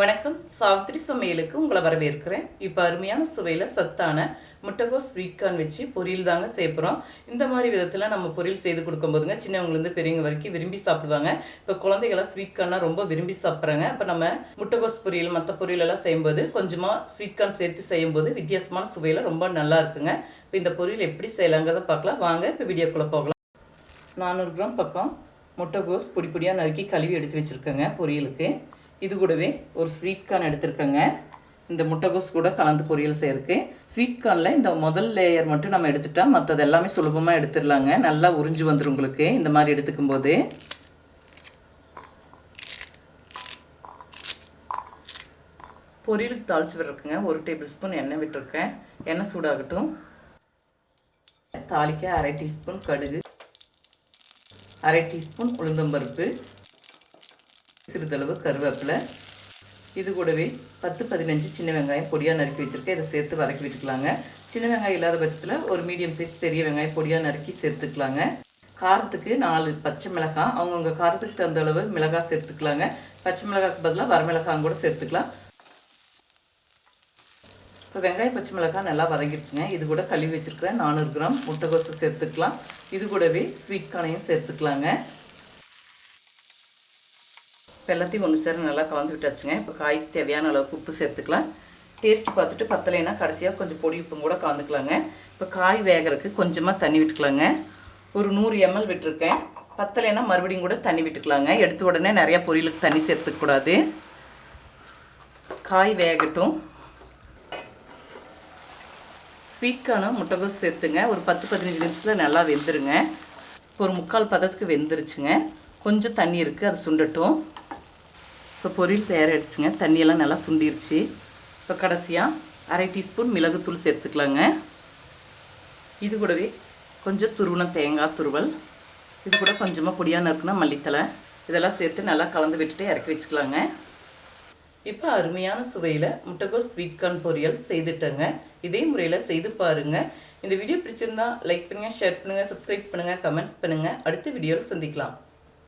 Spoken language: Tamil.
வணக்கம். சாவித்திரி சமையலுக்கு உங்களை வரவேற்கிறேன். இப்போ அருமையான சுவையில் சத்தான முட்டைகோஸ் ஸ்வீட் கார்ன் வச்சு பொரியல் தாங்க சேர்ப்புறோம் இந்த மாதிரி விதத்தில் நம்ம பொரியல் செய்து கொடுக்கும்போதுங்க சின்னவங்கலேருந்து பெரியவங்க வரைக்கும் விரும்பி சாப்பிடுவாங்க. இப்போ குழந்தைகளாம் ஸ்வீட் ரொம்ப விரும்பி சாப்பிட்றாங்க. இப்போ நம்ம முட்டைகோஸ் பொரியல் மற்ற பொரியல் எல்லாம் செய்யும்போது கொஞ்சமாக ஸ்வீட் கார்ன் சேர்த்து செய்யும்போது வித்தியாசமான சுவையில் ரொம்ப நல்லா இருக்குங்க. இப்போ இந்த பொரியல் எப்படி செய்யலாங்கிறத பார்க்கலாம். வாங்க இப்போ வீடியோக்குள்ளே போகலாம். நானூறு கிராம் பக்கம் முட்டைகோஸ் பொடி பொடியாக நறுக்கி கழுவி எடுத்து வச்சுருக்கேங்க பொரியலுக்கு. இது கூடவே ஒரு ஸ்வீட் கார்ன் எடுத்திருக்கேங்க. இந்த முட்டைகோஸ் கூட கலந்து பொரியல் செய்யறதுக்கு. ஸ்வீட் கார்னில் இந்த முதல் லேயர் மட்டும் நம்ம எடுத்துட்டா மற்றது எல்லாமே சுலபமாக எடுத்துடலாங்க. நல்லா உறிஞ்சு வந்துடும் உங்களுக்கு இந்த மாதிரி எடுத்துக்கும் போது. பொரியலுக்கு தாளிச்சு விட்ருக்குங்க ஒரு டேபிள் ஸ்பூன் எண்ணெய் விட்டுருக்கேன். எண்ணெய் சூடாகட்டும். தாளிக்க அரை டீஸ்பூன் கடுகு. அரை டீஸ்பூன் உளுந்தம்பருப்பு. சிறிதளவு கருவேப்பிலை. இது கூடவே பத்து பதினஞ்சு சின்ன வெங்காயம் பொடியாக நறுக்கி வச்சுருக்கேன். இதை சேர்த்து வதக்கி விட்டுக்கலாங்க. சின்ன வெங்காயம் இல்லாத பட்சத்தில் ஒரு மீடியம் சைஸ் பெரிய வெங்காயம் பொடியாக நறுக்கி சேர்த்துக்கலாங்க. காரத்துக்கு நாலு பச்சை மிளகாய். அவங்கவுங்க காரத்துக்கு தகுந்த அளவு மிளகாய் சேர்த்துக்கலாங்க. பச்சை மிளகாய்க்கு பதிலாக வரமிளகாய் கூட சேர்த்துக்கலாம். இப்போ வெங்காயம் பச்சை மிளகாய் நல்லா வதங்கிடுச்சுங்க இது கூட கழுவி வச்சுருக்கிறேன் நானூறு கிராம் முட்டைகோசு சேர்த்துக்கலாம். இது கூடவே ஸ்வீட் கானையும் சேர்த்துக்கலாங்க. இப்போ எல்லாத்தையும் ஒன்று சேர நல்லா கலந்து விட்டாச்சுங்க. இப்போ காய்க்கு தேவையான அளவுக்கு உப்பு சேர்த்துக்கலாம். டேஸ்ட் பார்த்துட்டு பத்தலைன்னா கடைசியாக கொஞ்சம் பொடி உப்பும் கூட கலந்துக்கலாங்க. இப்போ காய் வேகிறதுக்கு கொஞ்சமாக தண்ணி விட்டுக்கலாங்க. ஒரு நூறு எம்எல் விட்டுருக்கேன். பத்தலைன்னா மறுபடியும் கூட தண்ணி விட்டுக்கலாங்க. எடுத்த உடனே நிறையா பொரியலுக்கு தண்ணி சேர்த்துக்கூடாது காய் வேகட்டும். ஸ்வீட்கான முட்டைகோஸ் சேர்த்துங்க. ஒரு பத்து பதினஞ்சு நிமிஷத்தில் நல்லா வெந்துருங்க. இப்போ ஒரு முக்கால் பதத்துக்கு வெந்துருச்சுங்க. கொஞ்சம் தண்ணி இருக்குது அது சுண்டட்டும். இப்போ பொரியல் தயாராகிடுச்சுங்க தண்ணியெல்லாம் நல்லா சுண்டிருச்சு. இப்போ கடைசியாக அரை டீஸ்பூன் மிளகுத்தூள் சேர்த்துக்கலாங்க. இது கூடவே கொஞ்சம் துருவின தேங்காய் துருவல். இது கூட கொஞ்சமாக பொடியாக நறுக்குனா மல்லித்தலை இதெல்லாம் சேர்த்து நல்லா கலந்து விட்டுட்டு இறக்கி வச்சுக்கலாங்க. இப்போ அருமையான சுவையில் முட்டைகோஸ் ஸ்வீட் கார்ன் பொரியல் செய்துட்டேங்க. இதே முறையில் செய்து பாருங்கள் இந்த வீடியோ பிடிச்சிருந்தா லைக் பண்ணுங்கள் ஷேர் பண்ணுங்கள் சப்ஸ்கிரைப் பண்ணுங்கள் கமெண்ட்ஸ் பண்ணுங்கள் அடுத்த வீடியோவில் சந்திக்கலாம்.